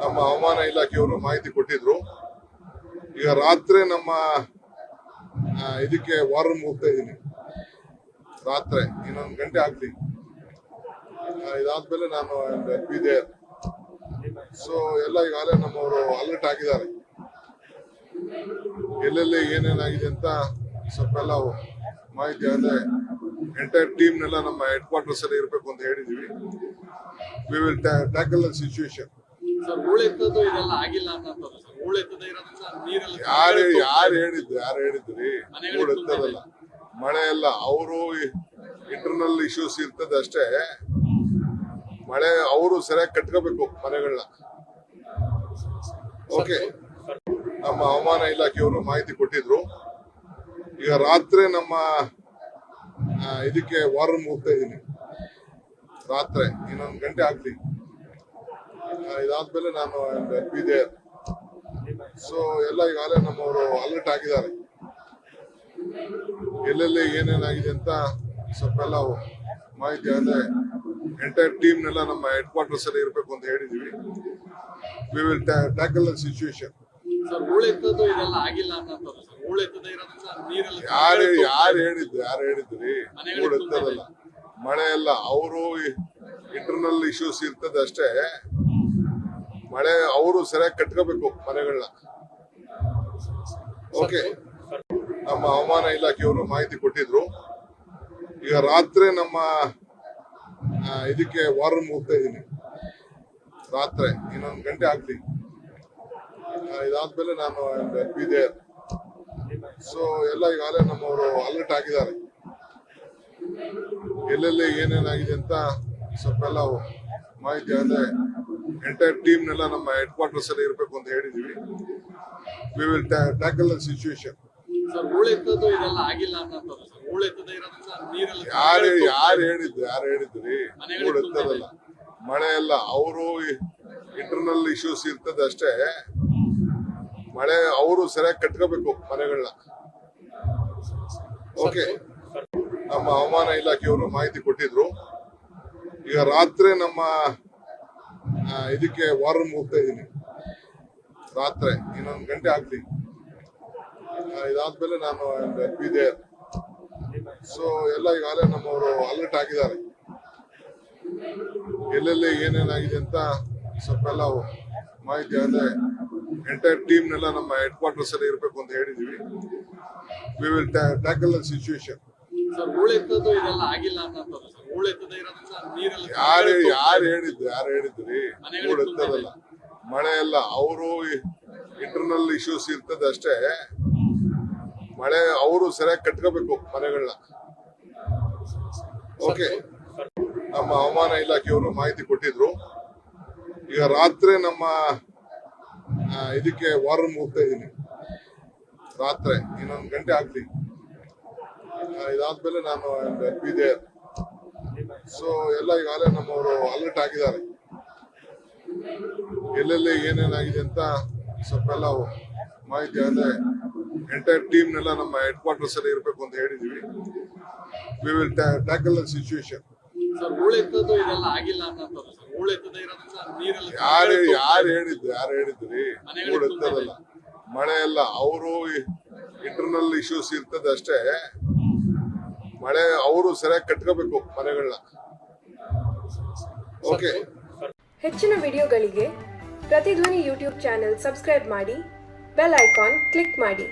ನಮ್ಮ ಹವಾಮಾನ ಇಲಾಖೆಯವರು ಮಾಹಿತಿ ಕೊಟ್ಟಿದ್ರು. ಈಗ ರಾತ್ರಿ ನಮ್ಮ ಇದಕ್ಕೆ ವಾರ್ ರೂಮ್ ಹೋಗ್ತಾ ಇದ್ದೀನಿ. ರಾತ್ರಿ, ಇನ್ನೊಂದು ಗಂಟೆ ಆಗಲಿ. ಇದಾದ್ಮೇಲೆ ನಾನು ಇದೆ ಸೊ ಎಲ್ಲ ಈಗಾಗಲೇ ನಮ್ಮವರು ಅಲರ್ಟ್ ಆಗಿದ್ದಾರೆ ಎಲ್ಲೆಲ್ಲಿ ಏನೇನಾಗಿದೆ ಅಂತ ಸ್ವಲ್ಪ ಎಲ್ಲ ಮಾಹಿತಿ ಆದರೆ ಎಂಟೈರ್ ಟೀಮ್ನೆಲ್ಲ ನಮ್ಮ ಹೆಡ್ ಕ್ವಾರ್ಟರ್ಸ್ ಅಲ್ಲಿ ಇರಬೇಕು ಅಂತ ಹೇಳಿದೀವಿ. We will tackle the situation ಇದೆಲ್ಲ ಆಗಿಲ್ಲ ಅನ್ನೋದು ಸರ್. ಹೂಳೆತ್ತದೆ ಇರೋದ್ರಿಂದ ನೀರೆಲ್ಲ ಯಾರು ಯಾರು ಹೇಳಿದ್ದು ಯಾರು ಹೇಳಿದ್ರಿ? ಕೂಡ ಮಳೆ ಎಲ್ಲ ಅವರು ಇಂಟರ್ನಲ್ ಇಶ್ಯೂಸ್ ಇರ್ತದೆ ಅಷ್ಟೇ. ಮಳೆ ಅವರು ಸರಿಯಾಗಿ ಕಟ್ಕೋಬೇಕು ಮನೆಗಳನ್ನ ಓಕೆ ನಮ್ಮ ಹವಾಮಾನ ಇಲಾಖೆಯವರು ಮಾಹಿತಿ ಕೊಟ್ಟಿದ್ರು. ಈಗ ರಾತ್ರಿ ನಮ್ಮ ಇದಕ್ಕೆ ವಾರ್ ರೂಮ್ ಹೋಗ್ತಾ ಇದ್ದೀನಿ. ರಾತ್ರಿ ಇನ್ನೊಂದು ಗಂಟೆ ಆಗ್ಲಿ. ಇದಾದ್ಮೇಲೆ ನಾನು ಇದೆ ಸೊ ಎಲ್ಲ ಈಗಾಗಲೇ ನಮ್ಮವರು ಅಲರ್ಟ್ ಆಗಿದ್ದಾರೆ ಎಲ್ಲೆಲ್ಲಿ ಏನೇನಾಗಿದೆ ಅಂತ ಸ್ವಲ್ಪ ಎಲ್ಲ ಮಾಹಿತಿ ಅಂದ್ರೆ ಎಂಟೈರ್ ಟೀಮ್ನೆಲ್ಲ ನಮ್ಮ ಹೆಡ್ ಕ್ವಾರ್ಟರ್ಸ್ ಅಲ್ಲಿ ಇರಬೇಕು ಅಂತ ಹೇಳಿದೀವಿ. We will tackle the situation sir ಹೂಳೆತ್ತದು ಇದೆಲ್ಲ ಆಗಿಲ್ಲ ಅನ್ನೋದು ಸರ್. ಹೂಳೆತ್ತದೆ ಇರೋದ್ರಿಂದ ನೀರೆಲ್ಲ ಯಾರು ಯಾರು ಹೇಳಿದ್ರು ಯಾರು ಹೇಳಿದ್ರಿ ಮೂಳೆತ್ತದಲ್ಲ ಮಳೆ ಎಲ್ಲ ಅವರು ಇಂಟರ್ನಲ್ ಇಶ್ಯೂಸ್ ಇರ್ತದೆ ಅಷ್ಟೇ. ಮಳೆ ಅವರು ಸರಿಯಾಗಿ ಕಟ್ಕೋಬೇಕು ಮನೆಗಳನ್ನ ಓಕೆ ನಮ್ಮ ಹವಾಮಾನ ಇಲಾಖೆಯವರು ಮಾಹಿತಿ ಕೊಟ್ಟಿದ್ರು. ಈಗ ರಾತ್ರಿ ನಮ್ಮ ಇದಕ್ಕೆ ವಾರ್ ಹೋಗ್ತಾ ಇದ್ದೀನಿ. ರಾತ್ರಿ ಇನ್ನೊಂದು ಗಂಟೆ ಆಗ್ಲಿ. ಇದಾದ್ಮೇಲೆ ನಾನು ಇದೆ ಸೊ ಎಲ್ಲ ಈಗಾಗಲೇ ನಮ್ಮವರು ಅಲರ್ಟ್ ಆಗಿದ್ದಾರೆ. ಎಲ್ಲೆಲ್ಲಿ ಏನೇನಾಗಿದೆ ಅಂತ ಸ್ವಲ್ಪ ಎಲ್ಲ ಮಾಹಿತಿ ಅಂದ್ರೆ ಎಂಟೈರ್ ಟೀಮ್ ನೆಲ್ಲ ನಮ್ಮ ಹೆಡ್ ಕ್ವಾರ್ಟರ್ಸ್ ಅಲ್ಲಿ ಇರಬೇಕು ಅಂತ ಹೇಳಿದೀವಿ. We will tackle the situation ಯಾರು ಯಾರು ಹೇಳಿದ್ರು ಯಾರು ಹೇಳಿದ್ರಿ ಕೂಡ ಮಳೆ ಎಲ್ಲ ಅವರು ಇಂಟರ್ನಲ್ ಇಶ್ಯೂಸ್ ಇರ್ತದೆ ಅಷ್ಟೇ. ಮಳೆ ಅವರು ಸರಿಯಾಗಿ ಕಟ್ಕೋಬೇಕು ಮನೆಗಳನ್ನ ಓಕೆ ನಮ್ಮ ಹವಾಮಾನ ಇಲಾಖೆಯವರು ಮಾಹಿತಿ ಕೊಟ್ಟಿದ್ರು. ಈಗ ರಾತ್ರಿ ನಮ್ಮ ಇದಕ್ಕೆ ವಾರ್ ರೂಮ್ ಹೋಗ್ತಾ ಇದ್ದೀನಿ. ರಾತ್ರಿ, ಇನ್ನೊಂದು ಗಂಟೆ ಆಗಲಿ. ಇದಾದ್ಮೇಲೆ ನಾನು ಇದೆ ಸೊ ಎಲ್ಲ ಈಗಾಗಲೇ ನಮ್ಮವರು ಅಲರ್ಟ್ ಆಗಿದ್ದಾರೆ ಎಲ್ಲೆಲ್ಲಿ ಏನೇನಾಗಿದೆ ಅಂತ ಸ್ವಲ್ಪ ಎಲ್ಲ ಮಾಹಿತಿ ಆದರೆ ಎಂಟೈರ್ ಟೀಮ್ನೆಲ್ಲ ನಮ್ಮ ಹೆಡ್ ಕ್ವಾರ್ಟರ್ಸ್ ಅಲ್ಲಿ ಇರಬೇಕು ಅಂತ ಹೇಳಿದೀವಿ. We will tackle the situation sir ಇದೆಲ್ಲ ಆಗಿಲ್ಲ ಅನ್ನೋದು ಯಾರು ಯಾರು ಹೇಳಿದ್ದು ಯಾರು ಹೇಳಿದ್ರಿ? ಮಳೆ ಎಲ್ಲ ಅವರು ಇಂಟರ್ನಲ್ ಇಶ್ಯೂಸ್ ಇರ್ತದೆ ಅಷ್ಟೇ. ಮಳೆ ಅವರು ಸರಿಯಾಗಿ ಕಟ್ಕೋಬೇಕು ಮನೆಗಳನ್ನ ಓಕೆ ನಮ್ಮ ಹವಾಮಾನ ಇಲಾಖೆಯವರು ಮಾಹಿತಿ ಕೊಟ್ಟಿದ್ರು. ಈಗ ರಾತ್ರಿ ನಮ್ಮ ಇದಕ್ಕೆ ವಾರ್ ರೂಮ್ ಹೋಗ್ತಾ ಇದ್ದೀನಿ. ರಾತ್ರಿ ಇನ್ನೊಂದು ಗಂಟೆ ಆಗ್ಲಿ. ಇದಾದ್ಮೇಲೆ ನಾನು ಇದೆ. ಸೊ ಎಲ್ಲ ಈಗಾಗಲೇ ನಮ್ಮವರು ಅಲರ್ಟ್ ಆಗಿದ್ದಾರೆ ಎಲ್ಲೆಲ್ಲಿ ಏನೇನಾಗಿದೆ ಅಂತ ಸ್ವಲ್ಪ ಎಲ್ಲ ಮಾಹಿತಿ ಆದರೆ ಎಂಟೈರ್ ಟೀಮ್ನೆಲ್ಲ ನಮ್ಮ ಹೆಡ್ ಕ್ವಾರ್ಟರ್ಸ್ ಅಲ್ಲಿ ಇರಬೇಕು ಅಂತ ಹೇಳಿದೀವಿ. We will tackle the situation sir ಹೂಳೆತ್ತದು ಇದೆಲ್ಲ ಆಗಿಲ್ಲ ಅನ್ನೋದು ಸರ್. ಹೂಳೆತ್ತದೆ ಇರೋದ್ರಿಂದ ನೀರೆಲ್ಲ ಯಾರು ಯಾರು ಹೇಳಿದ್ರು ಯಾರು ಹೇಳಿದ್ರಿ ಮನೆಗಳಿಗೆ ಎತ್ತದಲ್ಲ. ಮಳೆ ಎಲ್ಲ ಅವರು ಇಂಟರ್ನಲ್ ಇಶ್ಯೂಸ್ ಇರ್ತದೆ ಅಷ್ಟೇ. ಮಳೆ ಅವರು ಸರಿಯಾಗಿ ಕಟ್ಕೋಬೇಕು ಮನೆಗಳನ್ನ ಓಕೆ ಹೆಚ್ಚಿನ ವಿಡಿಯೋಗಳಿಗೆ ಪ್ರತಿಧ್ವನಿ ಯೂಟ್ಯೂಬ್ ಚಾನೆಲ್ ಸಬ್ಸ್ಕ್ರೈಬ್ ಮಾಡಿ ಬೆಲ್ ಐಕಾನ್ ಕ್ಲಿಕ್ ಮಾಡಿ.